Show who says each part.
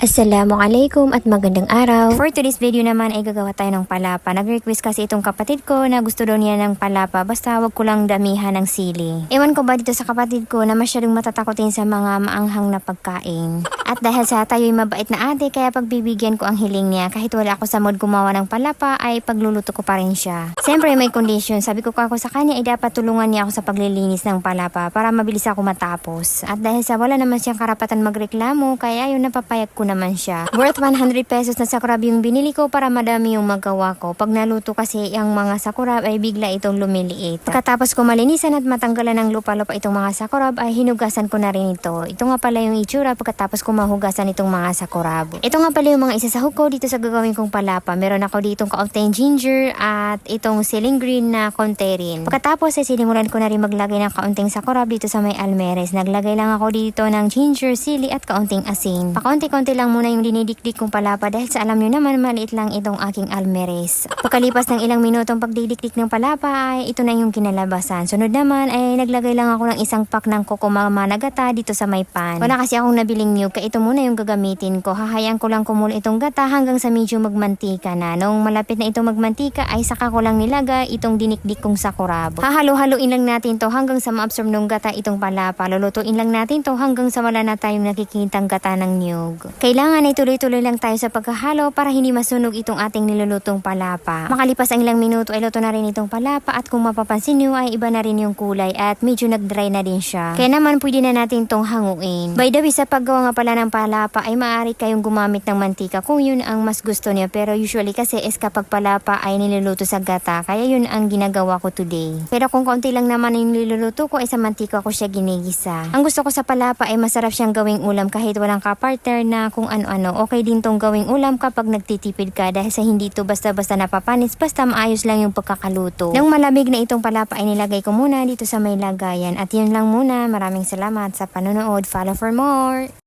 Speaker 1: Assalamualaikum at magandang araw. For today's video naman ay gagawa tayo ng palapa. Nag-request kasi itong kapatid ko na gusto daw niya ng palapa basta wag ko lang damihan ng sili. Ewan ko ba dito sa kapatid ko na masyadong matatakotin sa mga maanghang na pagkain. At dahil sa tayo'y mabait na ate kaya pagbibigyan ko ang hiling niya kahit wala ako sa mood gumawa ng palapa ay pagluluto ko pa rin siya. Siyempre may condition. Sabi ko ako sa kanya ay dapat tulungan niya ako sa paglilinis ng palapa para mabilis ako matapos. At dahil sa wala naman siyang karapatan magreklamo kaya yun napapayag ko naman siya. Worth 100 pesos na sakurab yung binili ko para madami yung magawa ko. Pag naluto kasi ang mga sakurab ay bigla itong lumiliit. Pagkatapos ko malinisan at matanggalan ng lupa-lupa itong mga sakurab ay hinugasan ko na rin ito. Ito nga pala yung itsura pagkatapos ko mahugasan itong mga sakurab. Ito nga pala yung mga isasahog ko dito sa gagawin kong palapa. Meron ako ditong kaunting ginger at itong ceiling green na konti rin. Pagkatapos ay sinimulan ko na rin maglagay ng kaunting sakurab dito sa may almeres. Naglagay lang ako dito ng ginger, sili at kaunting asin. Pakunti-kunti lang muna yung dinidikdik kong palapa dahil sa alam nyo naman maliit lang itong aking almeres. Pagkalipas ng ilang minutong pagdidikdik ng palapa ay ito na yung kinalabasan. Sunod naman ay naglagay lang ako ng isang pack ng kokomama na gata dito sa may pan. Wala kasi akong nabiling new kaya ito muna yung gagamitin ko. Hahayaan ko lang kumulo itong gata hanggang sa medyo magmantika na. Nung malapit na itong magmantika ay saka ko lang nilagay itong dinikdik kong sakurabo. Hahalo-haluin lang natin to hanggang sa ma-absorb ng gata itong palapa. Lulutuin lang natin to hanggang sa wala na tayong nakikitang gata ng niyog. Kailangan ay tuloy-tuloy lang tayo sa pagkahalo para hindi masunog itong ating nilulutong palapa. Makalipas ang ilang minuto ay luto na rin itong palapa at kung mapapansin nyo ay iba na rin yung kulay at medyo nag-dry na din siya. Kaya naman pwede na natin tong hanguin. By the way, sa paggawa nga pala ng palapa ay maaari kayong gumamit ng mantika kung yun ang mas gusto niyo. Pero usually kasi is kapag palapa ay niluluto sa gata kaya yun ang ginagawa ko today. Pero kung konti lang naman yung niluluto ko ay sa mantika ko siya ginigisa. Ang gusto ko sa palapa ay masarap siyang gawing ulam kahit walang kapartner na kung ano-ano. Okay din tong gawing ulam kapag nagtitipid ka dahil sa hindi to basta-basta napapanis basta maayos lang yung pagkakaluto. Nang malamig na itong palapa ay nilagay ko muna dito sa may lagayan. At yun lang muna. Maraming salamat sa panonood. Follow for more!